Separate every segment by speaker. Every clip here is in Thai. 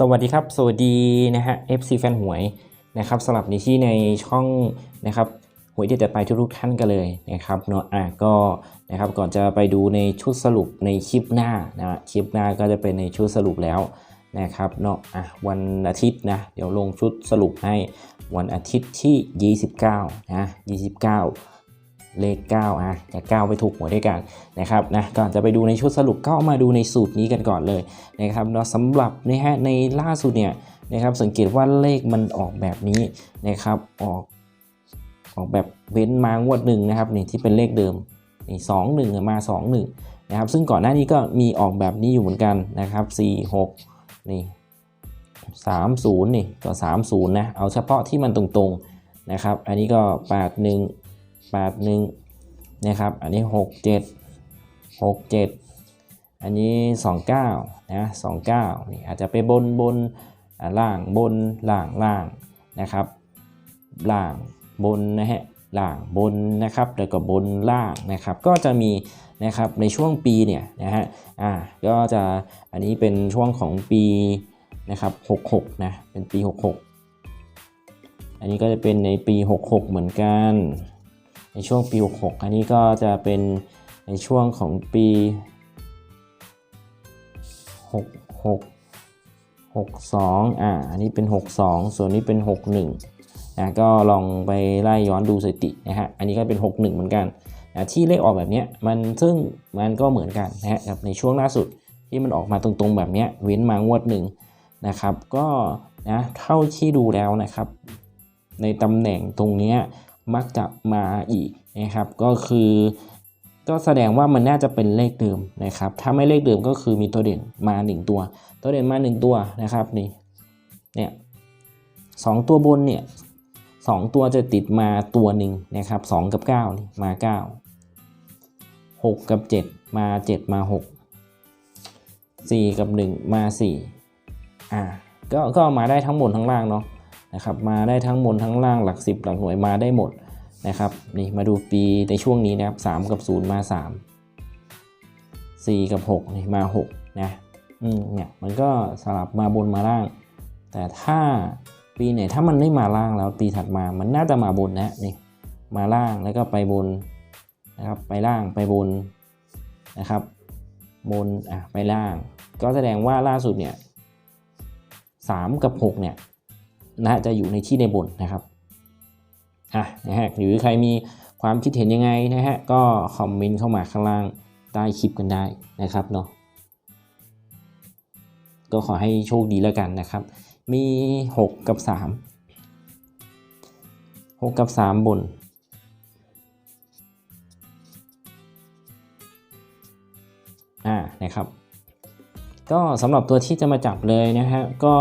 Speaker 1: สวัสดีครับ สวัสดีนะฮะ FC แฟนหวยนะครับสำหรับในที่ในช่องนะครับหวยที่แต่ไปทุกท่านกันเลยนะครับเนาะอะก็นะครับก่อนจะไปดูในชุดสรุปในคลิปหน้านะคลิปหน้าก็จะเป็นในชุดสรุปแล้วนะครับเนาะอะวันอาทิตย์นะเดี๋ยวลงชุดสรุปให้วันอาทิตย์ที่ 29นะ29 เลข 9 อะจะ9ไปถูกหวยด้วยกันนะครับนะก่อนจะไปดูในชุดสรุปก็มาดูในสูตรนี้กันก่อนเลยนะครับเนาะสำหรับนะฮะในล่าสุดเนี่ยนะครับสังเกตว่าเลขมันออกแบบนี้นะครับออกออกแบบเว้นมางวดหนึ่งนะครับนี่ที่เป็นเลขเดิมนี่สองหนึ่งมาสองหนึ่งนะครับซึ่งก่อนหน้านี้ก็มีออกแบบนี้อยู่เหมือนกันนะครับสี่หกนี่สามศูนย์นี่ก็สามศูนย์นะเอาเฉพาะที่มันตรงๆนะครับ อันนี้ก็แปดหนึ่ง แปดหนึ่งนะครับ อันนี้หกเจ็ดหกเจ็ดอันนี้29นะ29นี่อาจจะไปบนบนล่างบนล่างล่างนะครับล่างบนนะฮะล่างบนนะครับแล้วก็บนล่างนะครับก็จะมีนะครับในช่วงปีเนี่ยนะฮะอ่าก็จะอันนี้เป็นช่วงของปีนะครับ66นะเป็นปี 66 อันนี้ก็จะเป็นในปี 66 เหมือนกัน ในช่วงปี 66 อันนี้ก็จะเป็นในช่วงของปีหกหกหกสองอ่า อันนี้เป็นหกสองส่วนนี้เป็นหกหนึ่ะก็ลองไปไล่ย้อนดูสถิตินะฮะ อันนี้ก็เป็นหกหนึ่งเหมือนกันนะที่เลขออกแบบนี้มันซึ่งมันก็เหมือนกันนะฮะกับในช่วงล่าสุดที่มันออกมาตรงๆแบบนี้เว้นมางวดหนึ่งนะครับ ก็นะเท่าที่ดูแล้วนะครับ ในตำแหน่งตรงนี้ มักจะมาอีกนะครับก็คือก็แสดงว่ามันน่าจะเป็นเลขเดิมนะครับ ถ้าไม่เลขเดิมก็คือมีตัวเด่นมา 1 ตัว ตัวเด่นมา 1 ตัวนะครับนี่เนี่ยสองตัวบนเนี่ยสองตัวจะติดมาตัวหนึ่งนะครับสองกับ9นี่มา 9 6 กับ 7 มา 7 มา 6 4 กับ 1 มา4อ่าก็ก็มาได้ทั้งบนทั้งล่างเนาะ นะครับมาได้ทั้งบนทั้งล่างหลัก 10 หลักหน่วยมาได้หมดนะครับนี่มาดูปีในช่วงนี้นะครับ3กับ 0 มา 3 4 กับ6นี่มา6นะอืมเนี่ยมันก็สลับมาบนมาล่าง แต่ถ้าปีไหนถ้ามันไม่มาล่างแล้วปีถัดมามันน่าจะมาบนนะนี่มาล่างแล้วก็ไปบนนะครับไปล่างไปบนนะครับ บนอะไปล่าง ก็แสดงว่าล่าสุดเนี่ย3กับ6เนี่ย น่าจะอยู่ในที่ในบนนะครับอะนะฮะหรือใครมีความคิดเห็นยังไงนะฮะก็คอมเมนต์เข้ามาข้างล่างใต้คลิปกันได้นะครับเนาะก็ขอให้โชคดีแล้วกันนะครับ มี 6 กับ 3 6 กับ 3 บน อ่า นะครับ ก็สำหรับตัวที่จะมาจับเลยนะฮะก็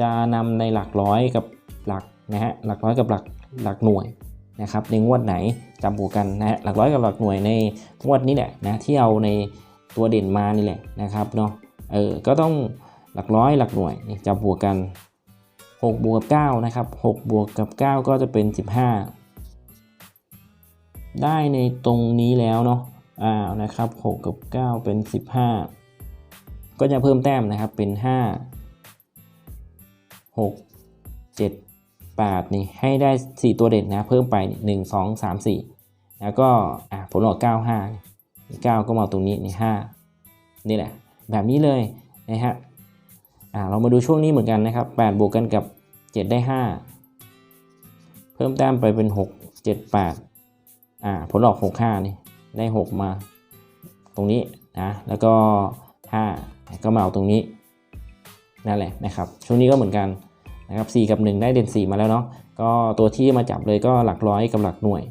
Speaker 1: จะนำในหลักร้อยกับหลักนะฮะหลักร้อยกับหลักหลักหน่วยนะครับในงวดไหนจับบวกกันนะฮะหลักร้อยกับหลักหน่วยในงวดนี้แหละนะที่เอาในตัวเด่นมานี่แหละนะครับเนาะเออก็ต้องหลักร้อยหลักหน่วยนี่จับบวกกัน 6 บวกกับ9นะครับ6บวกกับ 9 ก็จะเป็น 15 ได้ในตรงนี้แล้วเนาะอ่านะครับ 6 กับ 9 เป็น 15 ก็จะเพิ่มแต้มนะครับเป็น 5 6 7 8นี่ให้ได้ 4 ตัวเด่นนะเพิ่มไป 1 2 3 4 แล้วก็อะผลออก 9 5 9 ก็มาตรงนี้นี่5นี่แหละ แบบนี้เลยนะฮะอ่าเรามาดูช่วงนี้เหมือนกันนะครับ8บวกกันกับ 7 ได้ 5 เพิ่มแต้มไปเป็น 6 7 8อ่าผลออก 6 5 นี่ได้ 6 มา ตรงนี้นะแล้วก็ 5 ก็มาเอาตรงนี้นั่นแหละนะครับ ช่วงนี้ก็เหมือนกันนะครับ4กับ 1 ได้เด่น 4 มาแล้วเนาะก็ตัวที่มาจับเลยก็หลักร้อยกับหลักหน่วย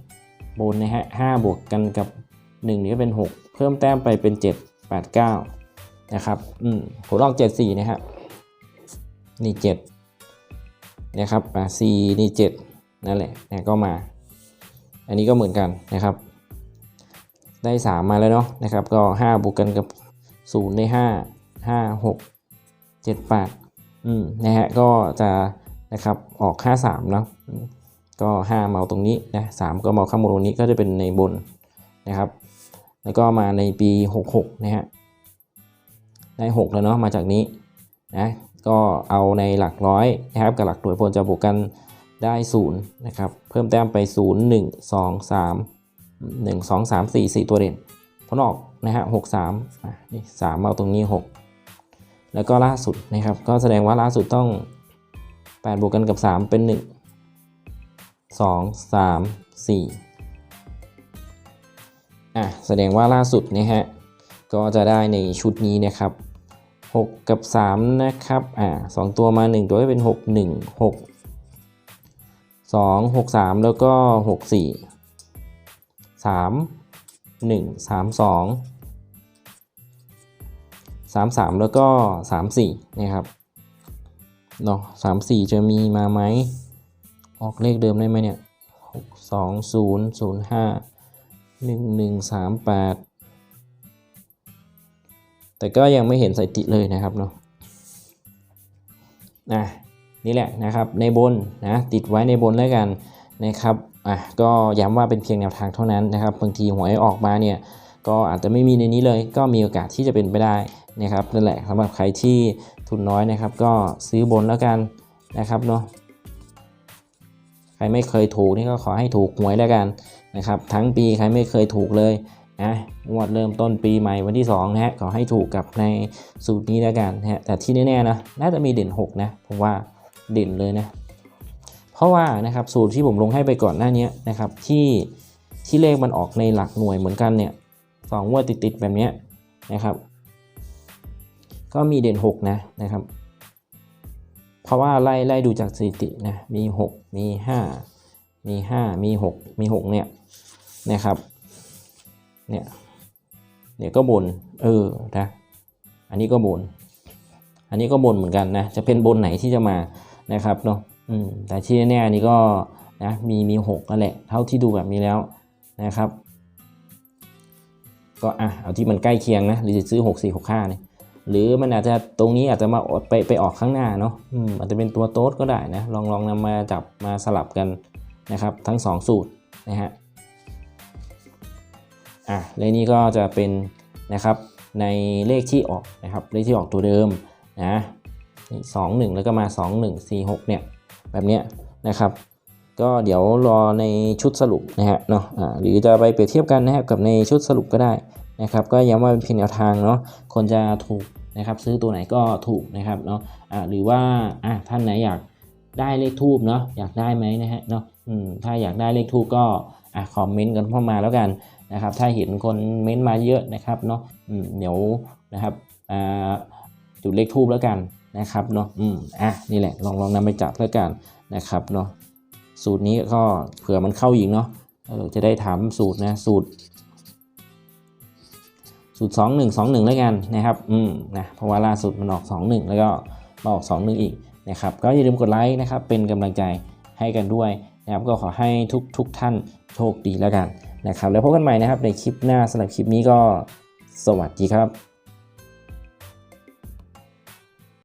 Speaker 1: บนนะฮะ5บวกกันกับ1นี่ก็เป็น 6 เพิ่มแต้มไปเป็น 7 8 9นะครับอืมผลออก7 4นะครับนี่7นะครับอ่า4นี่ 7 นั่นแหละนะก็มา อันนี้ก็เหมือนกันนะครับ ได้ 3 มาแล้วเนาะนะครับก็ 5 บวกกันกับ0ได้ 5 5 6 7 8อืมนะฮะก็จะนะครับออก 5 3เนาะก็ 5 เมาตรงนี้นะ3ก็เมาข้างบนตรงนี้ก็จะเป็นในบนนะครับ แล้วก็มาในปี 66 นะฮะได้ 6 แล้วเนาะมาจากนี้นะก็เอาในหลักร้อยนะครับกับหลักหน่วยพลจะบวกกันได้0นะครับเพิ่มแต้มไป 0 1 2 3 1 2 3 4 4 ตัวเด่นผลออกนะฮะ6 3อะนี่3เอาตรงนี้ 6 แล้วก็ล่าสุดนะครับ ก็แสดงว่าล่าสุดต้อง 8 บวกกันกับ 3 เป็น 1 2 3 4อะแสดงว่าล่าสุดนะฮะก็จะได้ในชุดนี้นะครับ 6 กับ 3 นะครับอ่าสองตัวมา 1 ตัวก็เป็น 6 1 6 2 6 3 แล้วก็ 6 4 3 1 3 2 3 3 แล้วก็ 3 4 นะครับเนาะ3 4 จะมีมาไหม ออกเลขเดิมได้ไหมเนี่ย 6 2 0 0 5 1 1 3 8 แต่ก็ยังไม่เห็นสถิติเลยนะครับเนาะนะนี่แหละนะครับในบนนะติดไว้ในบนแล้วกันนะครับอะก็ย้ำว่าเป็นเพียงแนวทางเท่านั้นนะครับบางทีหวยออกมาเนี่ยก็อาจจะไม่มีในนี้เลย ก็มีโอกาสที่จะเป็นไปได้ นะครับนั่นแหละสำหรับใครที่ทุนน้อยนะครับ ก็ซื้อบนแล้วกันนะครับเนาะใครไม่เคยถูกนี่ก็ขอให้ถูกหวยแล้วกันนะครับ ทั้งปีใครไม่เคยถูกเลยนะงวดเริ่มต้นปีใหม่วันที่2นะฮะขอให้ถูกกับในสูตรนี้แล้วกันนะฮะแต่ที่แน่ๆนะน่าจะมีเด่น 6 นะผมว่าเด่นเลยนะเพราะว่านะครับสูตรที่ผมลงให้ไปก่อนหน้านี้นะครับที่ที่เลขมันออกในหลักหน่วยเหมือนกันเนี่ยสองงวดติดๆแบบนี้นะครับ ก็มีเด่น 6 นะนะครับ เพราะว่าไล่ไล่ดูจากสถิตินะมี 6 มี 5 มี 5 มี 6 มี 6 เนี่ยนะครับเนี่ยเนี่ยก็บนเออนะอันนี้ก็บน อันนี้ก็บนเหมือนกันนะจะเป็นบนไหนที่จะมานะครับเนาะอืมแต่ที่แน่ๆอันนี้ก็นะมีมีหกนั่นแหละเท่าที่ดูแบบนี้แล้วนะครับ ก็อะเอาที่มันใกล้เคียงนะหรือจะซื้อ 6 4 6 5เนี่ย หรือมันอาจจะตรงนี้อาจจะมาอดไปไปออกข้างหน้าเนาะอืมอาจจะเป็นตัวโต๊ดก็ได้นะลองลองนำมาจับมาสลับกันนะครับทั้ง 2 สูตรนะฮะอะเลขนี้ก็จะเป็นนะครับในเลขที่ออกนะครับเลขที่ออกตัวเดิมนะสองหนึ่งแล้วก็มา2 1 4 6เนี่ยแบบเนี้ยนะครับ ก็เดี๋ยวรอในชุดสรุปนะฮะเนาะอ่าหรือจะไปเปรียบเทียบกันนะครับกับในชุดสรุปก็ได้ นะครับก็ย้ำว่าเป็นเพียงแนวทางเนาะคนจะถูกนะครับซื้อตัวไหนก็ถูกนะครับเนาะอ่าหรือว่าอะท่านไหนอยากได้เลขทูบเนาะอยากได้ไหมนะฮะเนาะถ้าอยากได้เลขทูบก็อะคอมเมนต์กันเข้ามาแล้วกันนะครับ ถ้าเห็นคนเม้นต์มาเยอะนะครับเนาะเดี๋ยวนะครับอ่าจุดเลขทูบแล้วกันนะครับเนาะอืมอะนี่แหละลองลองนำไปจับแล้วกันนะครับเนาะสูตรนี้ก็เผื่อมันเข้าอีกเนาะเออจะได้ถามสูตรนะสูตร สูตร2 1 2 1แล้วกันนะครับอืมนะเพราะว่าล่าสุดมันออก2 1แล้วก็มาออก2 1อีกนะครับก็อย่าลืมกดไลค์นะครับเป็นกำลังใจให้กันด้วยนะครับก็ขอให้ทุกทุกท่านโชคดีแล้วกันนะครับแล้วพบกันใหม่นะครับในคลิปหน้าสำหรับคลิปนี้ก็สวัสดีครับ